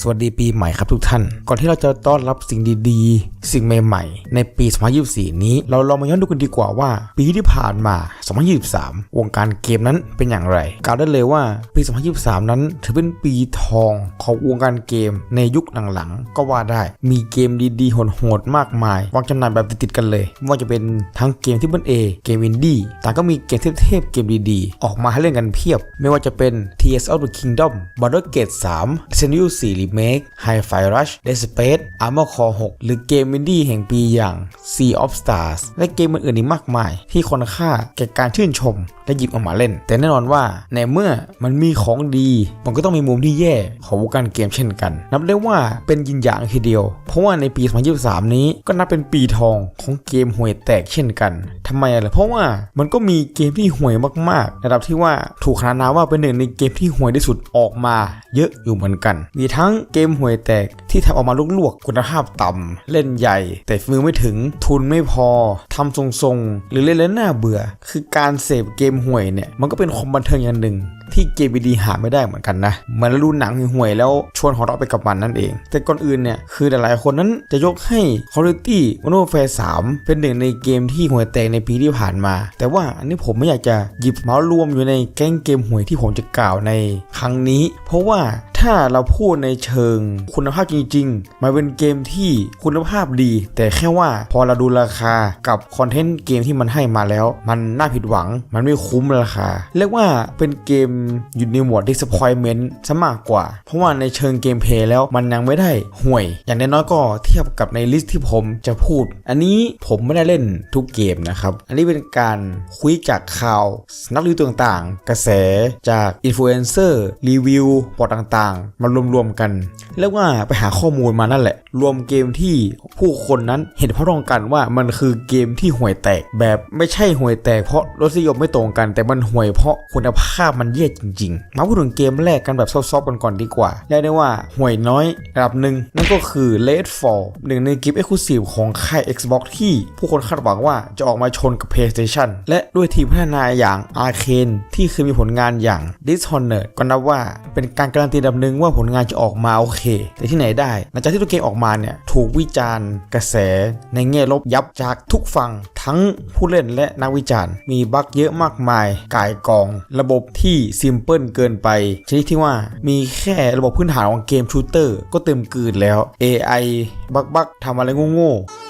สวัสดีปีใหม่ครับทุกท่าน ก่อนที่เราจะต้อนรับสิ่งดีๆ สิ่งใหม่ๆ ในปี 2024 นี้ เราลองมาย้อนดูกันดีกว่าว่า ปีที่ผ่านมา 2023 วงการเกมนั้นเป็นอย่างไร กล่าวได้เลยว่าปี 2023 นั้นถือเป็นปีทองของวงการเกมในยุคหลังๆ ก็ว่าได้ มีเกมดีๆโหดๆมากมาย วางจำหน่ายแบบติดๆกันเลยไม่ว่าจะเป็นทั้งเกมที่เบิลเอเกมอินดี้แต่ก็มีเกมเทพๆเกมดีๆ ออกมาให้เล่นกันเพียบ ไม่ว่าจะเป็น Tears of the Kingdom Baldur's Gate 3 Resident Evil 4 Remake Hi-Fi Rush Dead Space Armor Core 6 หรือเกมอินดี้แห่งปีอย่าง Sea of Stars และเกมอื่นๆอีกมากมาย ที่คนค่าแก่การชื่นชม และหยิบออกมาเล่น แต่แน่นอนว่าในเมื่อมันมีของดี มันก็ต้องมีมุมที่แย่ของวงการเกมเช่นกัน นับได้ว่าเป็นยินอย่างทีเดียว เพราะว่าในปี 2023 นี้ก็นับเป็นปีทองของเกมห่วยแตกเช่นกันทำไมล่ะเพราะว่ามันก็มีเกมที่ห่วยมากๆ ระดับที่ว่าถูกขนานนามว่าเป็นหนึ่งในเกมที่ห่วยที่สุดออกมา เยอะอยู่เหมือนกัน มีทั้งเกมห่วยแตกที่ทำออกมาลวกๆคุณภาพต่ำ เล่นใหญ่ แต่มือไม่ถึงทุนไม่พอทำทรงๆ หรือเล่นแล้วน่าเบื่อ คือการเสพเกมห่วยเนี่ยมันก็เป็นความบันเทิงอย่างหนึ่งที่เกมดีหาไม่ได้เหมือนกันนะเหมือนราดูหนังห่วยแล้วชวนหัวเราะไปกับมันนั่นเอง แต่ก่อนอื่นเนี่ยคือหลายๆคนนั้นจะยกให้ Call of Duty Modern Warfare 3 เป็นหนึ่งในเกมที่ห่วยแตกในปีที่ผ่านมา แต่ว่าอันนี้ผมไม่อยากจะหยิบเมาส์รวมอยู่ในแก๊งเกมห่วยที่ผมจะกล่าวในครั้งนี้ เพราะว่าถ้าเราพูดในเชิงคุณภาพจริงๆ มันเป็นเกมที่คุณภาพดี แต่แค่ว่าพอเราดูราคากับคอนเทนต์เกมที่มันให้มาแล้ว มันน่าผิดหวัง มันไม่คุ้มราคา เรียกว่าเป็นเกมอยู่ในหมวด disappointment ซะมากกว่า เพราะว่าในเชิงเกมเพลย์แล้วมันยังไม่ได้ห่วย อย่างน้อยก็เทียบกับในลิสต์ที่ผมจะพูด อันนี้ผมไม่ได้เล่นทุกเกมนะครับ อันนี้เป็นการคุยจากข่าว นักรีวิวต่างๆ กระแสจากอินฟลูเอนเซอร์รีวิวพอร์ตต่างๆ มารวมๆกัน เรียกว่าไปหาข้อมูลมานั่นแหละ รวมเกมที่ผู้คนนั้นเห็นพ้องต้องกันว่ามันคือเกมที่ห่วยแตกแบบไม่ใช่ห่วยแตกเพราะรสนิยมไม่ตรงกัน แต่มันห่วยเพราะคุณภาพมันแย่จริง ๆ มาพูดถึงเกมแรกกันแบบซอฟๆกันก่อนดีกว่าเรียกได้ว่าห่วยน้อยระดับหนึ่งนั่นก็คือ Redfall หนึ่งในเกม Exclusive ของค่าย Xbox ที่ผู้คนคาดหวังว่าจะออกมาชนกับ PlayStation และด้วยทีมพัฒนาอย่าง Arkane ที่เคยมีผลงานอย่าง Dishonored ก็นับว่าเป็นการการันตีระดับหนึ่งว่าผลงานจะออกมาโอเค แต่ที่ไหนได้หลังจากที่ตัวเกมออกมาเนี่ยถูกวิจารณ์กระแสในแง่ลบยับจากทุกฝั่งทั้งผู้เล่นและนักวิจารณ์ มีบั๊กเยอะมากมายกายกอง ระบบที่ซิมเพิลเกินไปชนิดที่ว่ามีแค่ระบบพื้นฐานของเกมชูเตอร์ก็เต็มกืนแล้ว AI บักบักทำอะไรโง่ๆ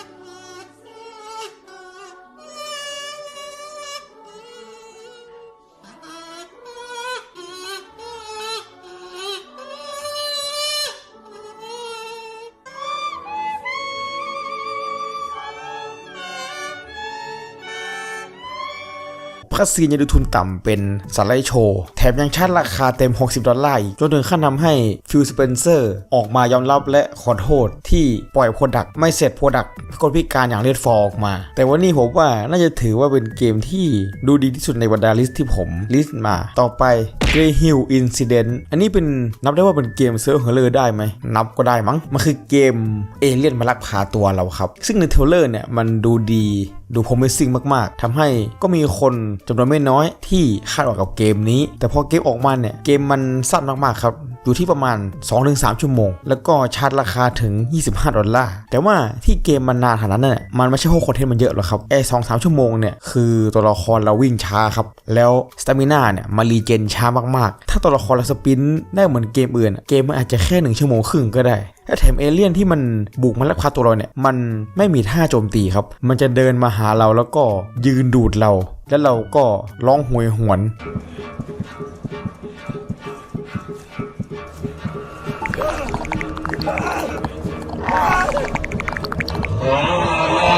พัสซีนยังดูทุนต่ำเป็นสไลด์โชว์ แถมยังชาร์จราคาเต็ม 60 ดอลลาร์จนถึงขั้นทำให้ฟิลสเปนเซอร์ออกมายอมรับและขอโทษที่ปล่อยโปรดักต์ไม่เสร็จโปรดักต์คนพิการอย่างเลดฟอร์ออกมา แต่วันนี้ผมว่าน่าจะถือว่าเป็นเกมที่ดูดีที่สุดในบรรดาลิสต์ที่ผมลิสต์มา ต่อไป Grey Hill Incident อันนี้เป็นนับได้ว่าเป็นเกมเซิร์ฟเฮอร์เลอร์ได้ไหม นับก็ได้มั้ง มันคือเกมเอเลี่ยนมาลักพาตัวเราครับ ซึ่งในเทเลอร์เนี่ยมันดูดีดูพ r o ม i ซิ่งมากๆทำให้ก็มีคนจำนวนไม่น้อยที่คาดหวังกับเกมนี้ แต่พอเกมออกมาเนี่ย เกมมันสั้นมากๆครับ อยู่ที่ประมาณ 2-3 ชั่วโมง แล้วก็ชาร์จราคาถึง 25 ดอลลาร์ แต่ว่าที่เกมมันนานขนาดนั้นเนี่ยมันไม่ใช่เพราะคอนเทนต์มันเยอะหรอกครับไอ้สองสามชั่วโมงเนี่ย คือตัวละครเราวิ่งช้าครับ แล้วสตามิน่าเนี่ยมารีเจนช้ามากๆ ถ้าตัวละครเราสปินได้เหมือนเกมอื่น เกมมันอาจจะแค่หนึ่งชั่วโมงครึ่งก็ได้และแถมเอเลี่ยนที่มันบุกมาลักพาตัวเราเนี่ย มันไม่มีท่าโจมตีครับ มันจะเดินมาหาเราแล้วก็ยืนดูดเรา แล้วเราก็ร้องหวยหวน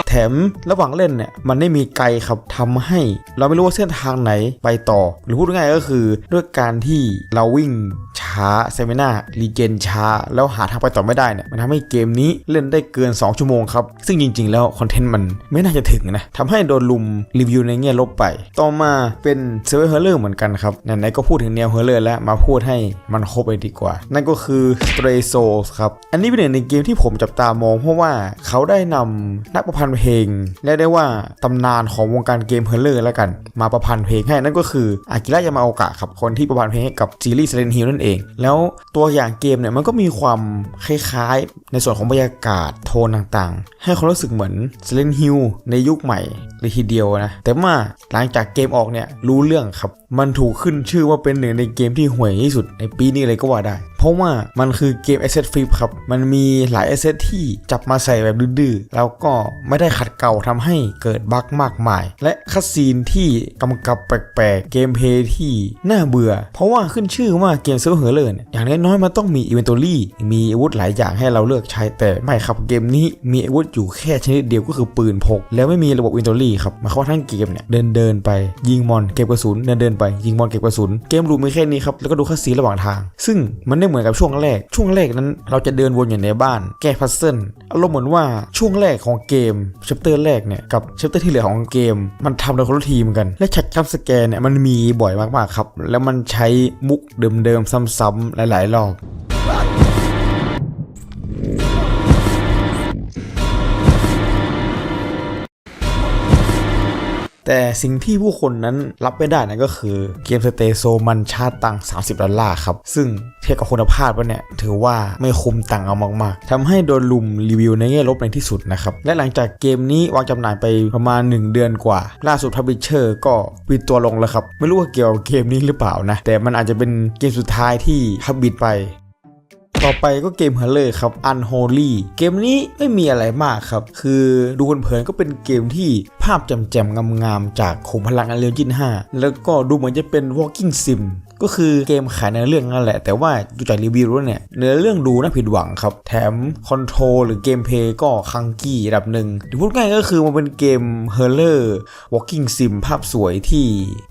แถมระหว่างเล่นเนี่ยมันไม่มีไกลครับทำให้ เราไม่รู้ว่าเส้นทางไหนไปต่อ หรือพูดง่ายๆก็คือด้วยการที่เราวิ่ง ช้าเซมินารีเจนช้า แล้วหาทางไปต่อไม่ได้เนี่ยมันทำให้เกมนี้เล่นได้เกิน 2 ชั่วโมงครับ ซึ่งจริง ๆ แล้วคอนเทนต์มันไม่น่าจะถึงนะทำให้โดนลุมรีวิวในแง่ลบไป ต่อมาเป็นเซเวอร์เฮอร์เลอร์เหมือนกันครับไหนๆก็พูดถึงแนวเฮอร์เลอร์แล้วมาพูดให้มันครบไปดีกว่า นั่นก็คือ Stray Souls ครับ อันนี้เป็นหนึ่งในเกมที่ผมจับตามอง เพราะว่าเขาได้นำนักประพันธ์เพลงและได้ว่าตำนานของวงการเกมเฮอร์เลอร์แล้วกัน มาประพันธ์เพลงให้นั่นก็คืออากิระยามาโอกะครับคนที่ประพันธ์เพลงให้กับซีรีส์ Silent Hill นั่นเองเอง แล้วตัวอย่างเกมเนี่ยมันก็มีความคล้ายๆ ในส่วนของบรรยากาศโทนต่างๆ ให้ความรู้สึกเหมือน Silent Hill ในยุคใหม่เลยทีเดียวนะ แต่ว่าหลังจากเกมออกเนี่ยรู้เรื่องครับมันถูกขึ้นชื่อว่าเป็นหนึ่งในเกมที่ห่วยที่สุดในปีนี้เลยก็ว่าได้ เพราะว่ามันคือเกม Asset Flip ครับ มันมีหลาย Asset ที่จับมาใส่แบบดื้อๆ แล้วก็ไม่ได้ขัดเกลาทำให้เกิดบั๊กมากมาย และคัสซีนที่กำกับแปลกๆ เกมเพย์ที่น่าเบื่อ เพราะว่าขึ้นชื่อว่าเกมเซิร์ฟเวอร์เลยเนี่ยอย่างน้อยๆมันต้องมีอินเวนทอรี่มีอาวุธหลายอย่างให้เราเลือกใช้แต่ไม่ครับเกมนี้มีอาวุธอยู่แค่ชนิดเดียวก็คือปืนพก แล้วไม่มีระบบอินเวนทอรี่ครับมายควาทั้งเกมเนี่ยเดินเดินๆไปยิงมอนเก็บกระสุนเดินเดินๆไปยิงมอนเก็บกระสุน เกมรูมมีแค่นี้ครับแล้วก็ดูคัสซีระหว่างทาง ซึ่งมันไม่เหมือนกับช่วงแรก ช่วงแรกนั้นเราจะเดินวนอยู่ในบ้าน แก้พัซเซิลอารมณ์เหมือนว่าช่วงแรกของเกมชัปเตอร์แรกเนี่ยกับชัปเตอร์ที่เหลือของเกม มันทำโดยคนละทีมกัน และชัดจัมป์สแกนเนี่ยมันมีบ่อยมากๆครับ แล้วมันใช้มุกเดิมๆซ้ำๆหลายๆรอบ แต่สิ่งที่ผู้คนนั้นรับไม่ได้นะก็คือเกมสเตโซมันชาร์จตังค์30 ดอลลาร์ครับ ซึ่งเทียบกับคุณภาพแล้วเนี่ย ถือว่าไม่คุ้มตังค์เอามากๆทำให้โดนลุมรีวิวในแง่ลบในที่สุดนะครับ และหลังจากเกมนี้วางจำหน่ายไปประมาณ 1 เดือนกว่า ล่าสุดพับบิเชอร์ก็ปิดตัวลงแล้วครับ ไม่รู้ว่าเกี่ยวกับเกมนี้หรือเปล่านะ แต่มันอาจจะเป็นเกมสุดท้ายที่พับบิดไป ต่อไปก็เกมเฮเลอร์ครับ Unholy เกมนี้ไม่มีอะไรมากครับ คือดูเผินๆก็เป็นเกมที่ภาพแจ่มๆงามๆจากขุมพลังอันเลียวจิน5แล้วก็ดูเหมือนจะเป็น Walking Sim ก็คือเกมขายในอเรื่องนั่นแหละ แต่ว่าดูจากรีวิวแล้วเนี่ยเนื้อเรื่องดูน่าผิดหวังครับ แถมคอนโทรลหรือเกมเพย์ก็คังกี้ระดับหนึ่งหรือพูดง่ายก็คือมันเป็นเกมเฮเลอร์ Walking Sim ภาพสวยที่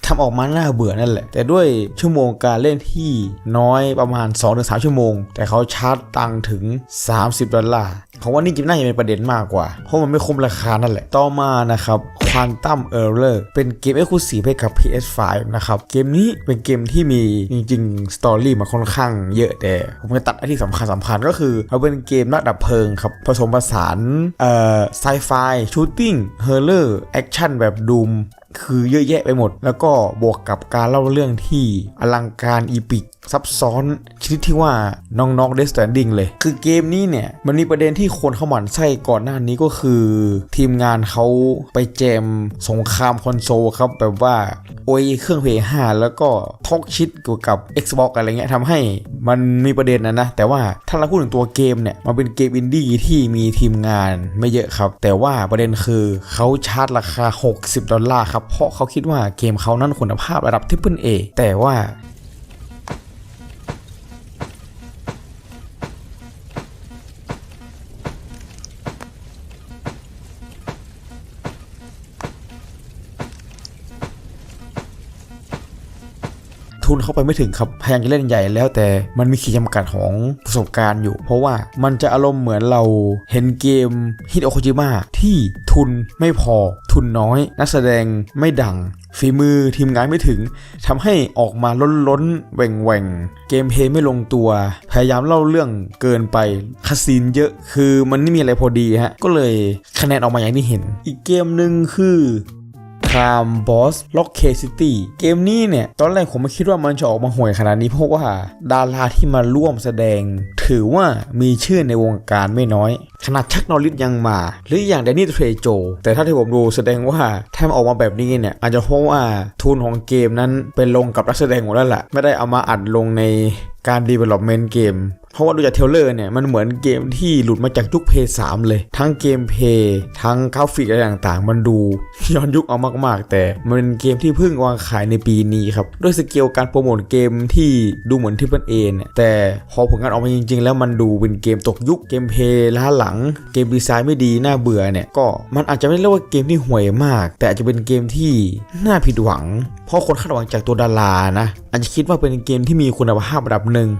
ทำออกมาน่าเบื่อนั่นแหละ แต่ด้วยชั่วโมงการเล่นที่น้อยประมาณ 2-3 ชั่วโมง แต่เขาชาร์จตังถึง 30 ดอลลาร์เขาว่านี่จริงน่าจะเป็นประเด็นมากกว่า เพราะมันไม่คุ้มราคานั่นแหละ ต่อมานะครับ Quantum Error เป็นเกม Exclusive ให้กับ PS5 นะครับ เกมนี้เป็นเกมที่มีจริงๆสตอรี่มาค่อนข้างเยอะแต่ ผมจะตัดไอ้ที่สำคัญสำคัญก็คือมันเป็นเกมนักดับเพลิงครับ ผสมผสานเอ่อไซไฟชูตติ้งเฮอร์เลอร์แอคชั่นแบบดูมคือเยอะแยะไปหมด แล้วก็บวกกับการเล่าเรื่องที่อลังการอีปิก ซับซ้อนชนิดที่ว่าน้องๆ Death Stranding เลย คือเกมนี้เนี่ยมันมีประเด็นที่คนเขาหมั่นไส้ก่อนหน้านี้ก็คือ ทีมงานเขาไปแจมสงครามคอนโซลครับ แบบว่า โอยเครื่อง PS5 แล้วก็ทอกชิดเกี่ยวกับ Xbox อะไรเงี้ยทำให้มันมีประเด็นนะนะ แต่ว่าถ้าเราพูดถึงตัวเกมเนี่ย มันเป็นเกมอินดี้ที่มีทีมงานไม่เยอะครับ แต่ว่าประเด็นคือเขาชาร์จราคา 60 ดอลลาร์ครับเพราะเขาคิดว่าเกมเขานั้นคุณภาพระดับ Triple A แต่ว่า ทุนเข้าไปไม่ถึงครับ พยายามจะเล่นใหญ่แล้วแต่มันมีขีดจำกัดของประสบการณ์อยู่ เพราะว่ามันจะอารมณ์เหมือนเราเห็นเกมฮิตโอโคจิมะที่ทุนไม่พอ ทุนน้อย นักแสดงไม่ดังฝีมือทีมงานไม่ถึงทำให้ออกมาล้นล้นแหว่งแหว่งเกมเพย์ไม่ลงตัว พยายามเล่าเรื่องเกินไปคาซีนเยอะคือมันไม่มีอะไรพอดีฮะ ก็เลยคะแนนออกมาอย่างที่เห็น อีกเกมหนึ่งคือ รามบอสล็อกเคซิตี้เกมนี้เนี่ย ตอนแรกผมไม่คิดว่ามันจะออกมาห่วยขนาดนี้เพราะว่า ดาราที่มาร่วมแสดง ถือว่ามีชื่อในวงการไม่น้อย ขนาดชักนอริสยังมา หรืออย่างแดนนี่เทรโจ แต่ถ้าที่ผมดูแสดงว่าถ้ามันออกมาแบบนี้เนี่ย อาจจะเพราะว่าทุนของเกมนั้นเป็นลงกับนักแสดงหมดแล้วแหละไม่ได้เอามาอัดลงในการ development เกม เพราะว่าดูจากเทลเลอร์เนี่ย มันเหมือนเกมที่หลุดมาจากยุคเพย์สามเลย ทั้งเกมเพย์ทั้งกราฟิกอะไรต่างๆ มันดูย้อนยุคเอามากๆ แต่มันเป็นเกมที่เพิ่งวางขายในปีนี้ครับ ด้วยสเกลการโปรโมทเกมที่ดูเหมือนที่เป็นเอเนี่ยแต่พอผลงานออกมาจริง ๆ แล้วมันดูเป็นเกมตกยุคเกมเพย์ล้าหลังเกมดีไซน์ไม่ดีน่าเบื่อเนี่ยก็มันอาจจะไม่เรียกว่าเกมที่ห่วยมาก แต่อาจจะเป็นเกมที่น่าผิดหวัง เพราะคนคาดหวังจากตัวดารานะ อาจจะคิดว่าเป็นเกมที่มีคุณภาพระดับหนึ่ง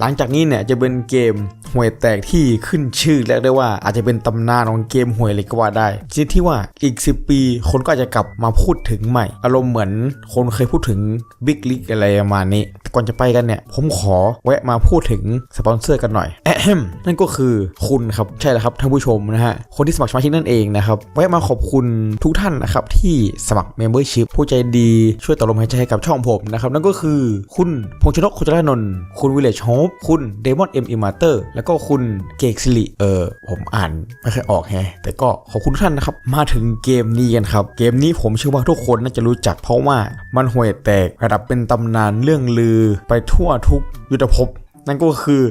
หลังจากนี้เนี่ยจะเป็นเกมหวยแตกที่ขึ้นชื่อและได้ว่าอาจจะเป็นตำนานของเกมหวยเลยก็ว่าได้ชนิดที่ว่าอีก 10 ปี คนก็อาจจะกลับมาพูดถึงใหม่ อารมณ์เหมือนคนเคยพูดถึงบิ๊กลิกอะไรประมาณนี้ ก่อนจะไปกันเนี่ยผมขอแวะมาพูดถึงสปอนเซอร์กันหน่อยแอมนั่นก็คือคุณครับใช่แล้วครับท่านผู้ชมนะฮะคนที่สมัครสมาชิกนั่นเองนะครับแวะมาขอบคุณทุกท่านนะครับที่สมัคร Membership ผู้ใจดีช่วยต่อลมหายใจให้กับช่องผมนะครับนั่นก็คือคุณพงชนกโคจรนนท์คุณวิเลชโฮปคุณเดมอนเอ็มอิมาเตอร์แล้วก็คุณเกกซิลิเออผมอ่านไม่ค่อยออกแฮะแต่ก็ขอบคุณทุกท่านนะครับ มาถึงเกมนี้กันครับ เกมนี้ผมเชื่อว่าทุกคนน่าจะรู้จักเพราะว่ามันห่วยแตกระดับเป็นตำนานเรื่องลือไปทั่วทุกยุทธภพนั่นก็คือ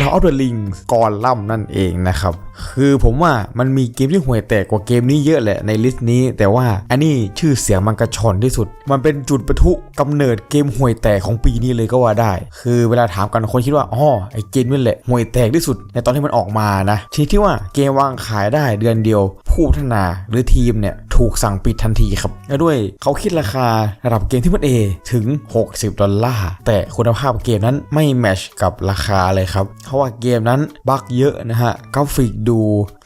Lord of the Rings กอลัมนั่นเองนะครับคือผมว่ามันมีเกมที่ห่วยแตกกว่าเกมนี้เยอะแหละในลิสต์นี้ แต่ว่าอันนี้ชื่อเสียงมันกระชอนที่สุด มันเป็นจุดประทุกำเนิดเกมห่วยแตกของปีนี้เลยก็ว่าได้ คือเวลาถามกันคนคิดว่าอ๋อไอเกมนี่แหละห่วยแตกที่สุด ในตอนที่มันออกมานะชนิดที่ว่าเกมวางขายได้เดือนเดียว ผู้พัฒนาหรือทีมเนี่ยถูกสั่งปิดทันทีครับและด้วยเขาคิดราคาระดับเกมที่มันเอถึง 60 ดอลลาร์แต่คุณภาพเกมนั้นไม่แมชกับราคาเลยครับเพราะว่าเกมนั้นบั๊กเยอะนะฮะกราฟิกดู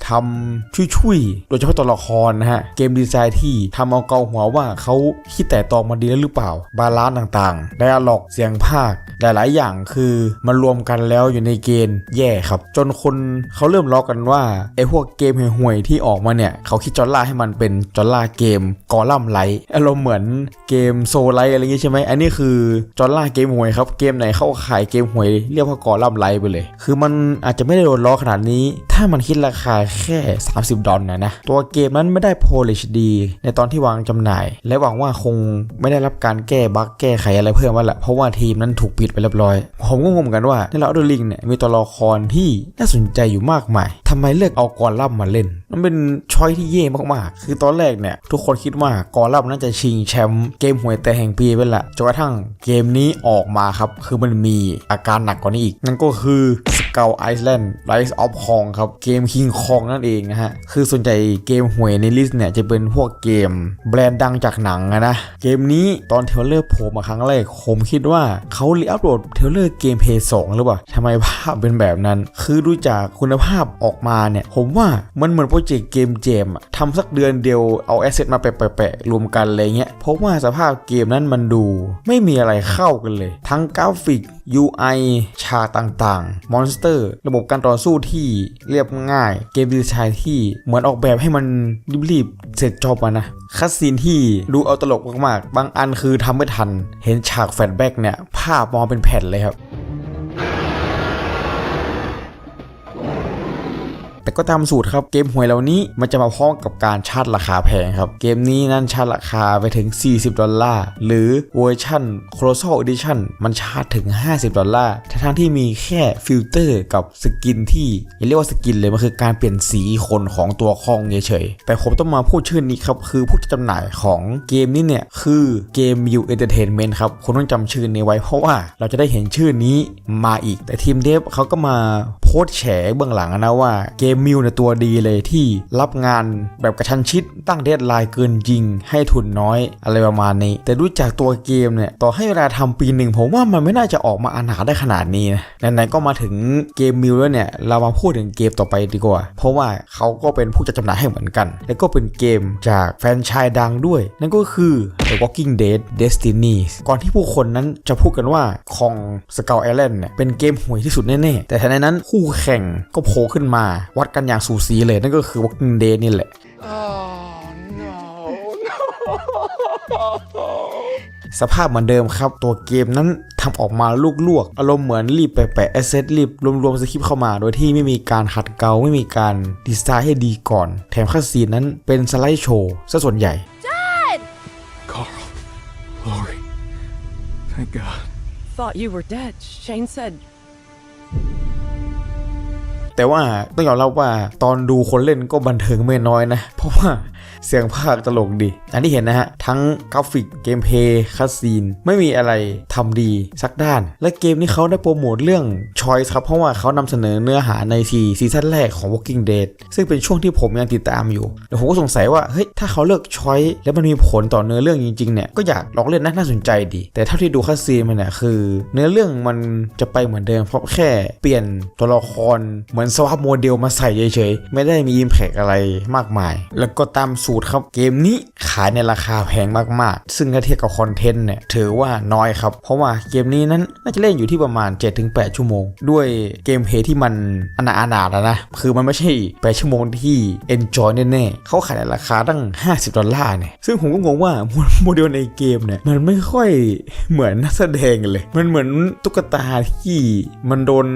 ทำชุยๆ โดยเฉพาะตัวละครนะฮะ เกมดีไซน์ที่ทำเอาเกาหัวว่าเขาคิดแต่ตองมาดีแล้วหรือเปล่า บาลานซ์ต่างๆไดอะล็อกเสียงภาคหลายๆ อย่างคือมันรวมกันแล้วอยู่ในเกณฑ์แย่ครับ จนคนเขาเริ่มล้อกันว่าไอ้พวกเกมห่วยๆที่ออกมาเนี่ยเขาคิดจอลล่าให้มันเป็นจอลล่าเกมกอลัมไลท์อารมณ์เหมือนเกมโซไลท์อะไรอย่างงี้ใช่ไหมอันนี้คือจอลล่าเกมห่วยครับเกมไหนเข้าขายเกมห่วยเรียกว่ากอลัมไลท์ไปเลย คือมันอาจจะไม่ได้โดนล้อขนาดนี้ ถ้ามันคิดราคาแค่ 30 ดอลนะนะ ตัวเกมนั้นไม่ได้ Polish ดีในตอนที่วางจำหน่าย และหวังว่าคงไม่ได้รับการแก้บั๊กแก้ไขอะไรเพิ่มมาแหละเพราะว่าทีมนั้นถูกปิดไปเรียบร้อย ผมก็งงเหมือนกันว่าในเราดูลิงเนี่ยมีตัวละครที่น่าสนใจอยู่มากมายทำไมเลือกเอากอลัมมาเล่น มันเป็นช้อยที่เย่มากๆ คือตอนแรกเนี่ยทุกคนคิดว่ากอลัมน่าจะชิงแชมป์เกมหวยแต่แห่งปีไปละจนกระทั่งเกมนี้ออกมาครับ คือมันมีอาการหนักกว่านี้อีก นั่นก็คือ Skull Island Rise of Kong ครับ เกม King Kong นั่นเองนะฮะ คือส่วนใหญ่เกมหวยในลิสต์เนี่ย จะเป็นพวกเกมแบรนด์ดังจากหนังนะ เกมนี้ตอนเทลเลอร์โผล่มาครั้งแรก ผมคิดว่าเขารีอัปโหลดเทลเลอร์เกมเพย์สองหรือเปล่าทำไมภาพเป็นแบบนั้น คือดูจากคุณภาพออกมาเนี่ย ผมว่ามันเหมือนโปรเจกต์เกมเจมทำสักเดือนเดียวเอาแอสเซทมาแปะๆๆรวมกันอะไรเงี้ยเพราะว่าสภาพเกมนั้นมันดู ไม่มีอะไรเข้ากันเลย ทั้งกราฟิก UI ฉากต่างๆ มอนสเตอร์ ระบบการต่อสู้ที่เรียบง่าย เกมดีไซน์ที่เหมือนออกแบบให้มันรีบๆเสร็จจบอะนะคัสซีนที่ดูเอาตลกมากๆ บางอันคือทำไม่ทัน เห็นฉากแฟลชแบ็กเนี่ย ภาพมองเป็นแผ่นเลยครับ ก็ตามสูตรครับเกมหวยเหล่านี้มันจะมาพร้อมกับการชาร์จราคาแพงครับ เกมนี้นั่นชาร์จราคาไปถึง 40 ดอลลาร์ หรือเวอร์ชัน Colossal Edition มันชาร์จถึง 50 ดอลลาร์ทั้งที่มีแค่ฟิลเตอร์กับสกินที่อย่าเรียกว่าสกินเลยมันคือการเปลี่ยนสีคนของตัวคองเฉยๆแต่ผมต้องมาพูดชื่อนี้ครับคือผู้จำหน่ายของเกมนี้เนี่ยคือเกม U Entertainment ครับคุณต้องจำชื่อนี้ไว้เพราะว่าเราจะได้เห็นชื่อนี้มาอีก แต่ทีมเดฟเขาก็มาโพสแฉเบื้องหลังนะว่าเกมมิวเนี่ยตัวดีเลยที่รับงานแบบกระชั้นชิดตั้งเดทไลน์เกินจริง ให้ทุนน้อยอะไรประมาณนี้ แต่ดูจากตัวเกมเนี่ยต่อให้เวลาทำปีหนึ่งผมว่ามันไม่น่าจะออกมาอนาได้ขนาดนี้นะไหนๆก็มาถึงเกมมิวแล้วเนี่ยเรามาพูดถึงเกมต่อไปดีกว่า เพราะว่าเขาก็เป็นผู้จัดจำหน่ายให้เหมือนกัน แล้วก็เป็นเกมจากแฟนชายดังด้วย นั่นก็คือ The Walking Dead Destiny ก่อนที่ผู้คนนั้นจะพูดกันว่าคองสก l ไอแลนด์เนี่ยเป็นเกมห่วยที่สุดแน่ๆแต่ทันใดนั้นคู่แข่งก็โผล่ขึ้นมาวัดกันอย่างสูสีเลยนั่นก็คือ Walking Dead นี่แหละ Oh no, no. สภาพเหมือนเดิมครับ ตัวเกมนั้นทำออกมาลวกๆ อารมณ์เหมือนรีบแปะๆแอสเซทรีบรวมๆสคริปต์เข้ามา โดยที่ไม่มีการขัดเกลาไม่มีการดีไซน์ให้ดีก่อน แถมคัสซีนนั้นเป็นสไลด์โชว์ซะส่วนใหญ่ Carl, Lori, thank God. Thought you were dead. Shane said แต่ว่าต้องยอมรับว่าตอนดูคนเล่นก็บันเทิงไม่น้อยนะ เพราะว่า เสียงภาคตลกดีอย่ที่เห็นนะฮะ ทั้งกราฟิกเกมเพลย์คัสซีน ไม่มีอะไรทำดีสักด้าน และเกมนี้เขาได้โปรโมทเรื่อง Choice ครับ เพราะว่าเขานำเสนอเนื้อหาในทีซีซั่นแรกของ Walking Dead ซึ่งเป็นช่วงที่ผมยังติดตามอยู่แล้วผมก็สงสัยว่าเฮ้ยถ้าเขาเลือก Choice แล้วมันมีผลต่อเนื้อเรื่องจริงๆเนี่ยก็อยากลองเล่นนะน่าสนใจดี แต่เท่าที่ดูคัสซีนมันเนี่ยคือ เนื้อเรื่องมันจะไปเหมือนเดิมเพราะแค่เปลี่ยนตัวละครเหมือนสวาปโมเดลมาใส่เฉยๆไม่ได้มีอิมแพกอะไรมากมาย แล้วก็ตามสูตรครับ เกมนี้ขายในราคาแพงมากๆ ซึ่งถ้าเทียบกับคอนเทนต์เนี่ยถือว่าน้อยครับ เพราะว่าเกมนี้นั้นน่าจะเล่นอยู่ที่ประมาณ 7-8 ชั่วโมง ด้วยเกมเพย์ที่มันอนาอานาดนะ คือมันไม่ใช่8ชั่วโมงที่ enjoy แน่ๆเขาขายในราคาตั้ง 50 ดอลลาร์เนี่ย ซึ่งผมก็งงว่าโมเดลในเกมเนี่ยมันไม่ค่อยเหมือนนักแสดงเลย มันเหมือนตุ๊กตาที่มันโดน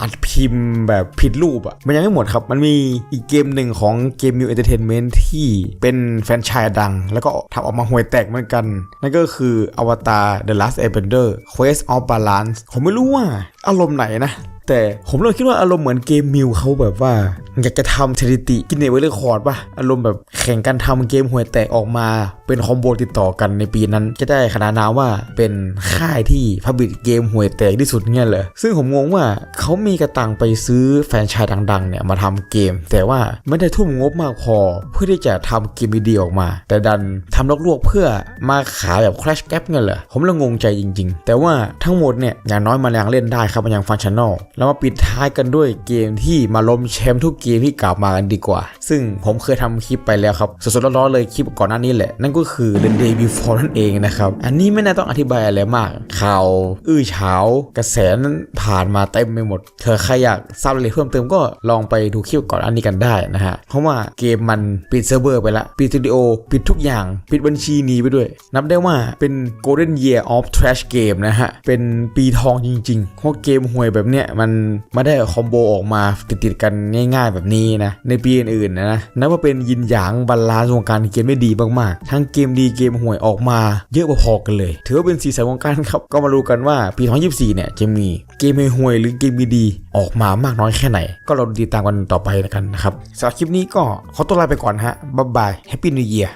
อัดพิมพ์แบบผิดรูปอะมันยังไม่หมดครับ มันมีอีกเกมหนึ่งของเกม New Entertainment ที่เป็นแฟรนไชส์ดัง แล้วก็ทำออกมาห่วยแตกเหมือนกัน นั่นก็คืออวตาร The Last Airbender Quest of Balance ผมไม่รู้ว่าอารมณ์ไหนนะ แต่ผมเลยคิดว่าอารมณ์เหมือนเกมมิวเขาแบบว่า อยากจะทำสถิติกินเนเวอร์เรคคอร์ดป่ะ อารมณ์แบบแข่งกันทำเกมหวยแตกออกมา เป็นคอมโบติดต่อกันในปีนั้น จะได้ขนานนามว่าเป็นค่ายที่พับบิเกมหวยแตกที่สุดเนี่ยเหรอซึ่งผมงงว่าเขามีกระตังไปซื้อแฟนชายดังๆเนี่ยมาทำเกม แต่ว่าไม่ได้ทุ่มงบมากพอ เพื่อที่จะทำเกมดีๆออกมา แต่ดันทำลวกๆเพื่อมาขายแบบ Crash Gap เงี้ยเหรอผมเลยงงใจจริง ๆ แต่ว่าทั้งหมดเนี่ยอย่างน้อยมันยังเล่นได้ครับมันยังฟังชั่นอลแล้วมาปิดท้ายกันด้วยเกมที่มาล้มแชมป์ทุกเกมที่กลับมากันดีกว่า ซึ่งผมเคยทำคลิปไปแล้วครับ สดๆร้อนๆเลยคลิปก่อนหน้านี้แหละ นั่นก็คือ The Day Before นั่นเองนะครับ อันนี้ไม่น่าต้องอธิบายอะไรมาก ข่าว อื้อเฉากระแสนั้นผ่านมาเต็มไปหมด เธอใครอยากทราบรายละเอียดเพิ่มเติมก็ลองไปดูคลิปก่อนอันนี้กันได้นะฮะ เพราะว่าเกมมันปิดเซิร์ฟเวอร์ไปละปิดสตูดิโอปิดทุกอย่างปิดบัญชีหนี้ไปด้วย นับได้ว่าเป็น Golden Year of Trash Game นะฮะเป็นปีทองจริงๆเพราะเกมห่วยแบบเนี้ยมันไม่ได้คอมโบออกมาติดๆกันง่าย ๆ แบบนี้นะ ในปีอื่นๆนะนับว่าเป็นยินหยางบาลานซ์วงการเกมไม่ดีมากๆ ทั้งเกมดีเกมห่วยออกมา เยอะพอๆกันเลย ถือว่าเป็นสีสันวงการครับ ก็มาดูกันว่าปี 2024 เนี่ยจะมีเกมห่วยหรือเกมดีออกมามากน้อยแค่ไหน ก็เราติดตามกันต่อไปแล้วกันนะครับสำหรับคลิปนี้ก็ขอตัวลาไปก่อนฮะบ๊ายบายแฮปปี้นิวเยียร์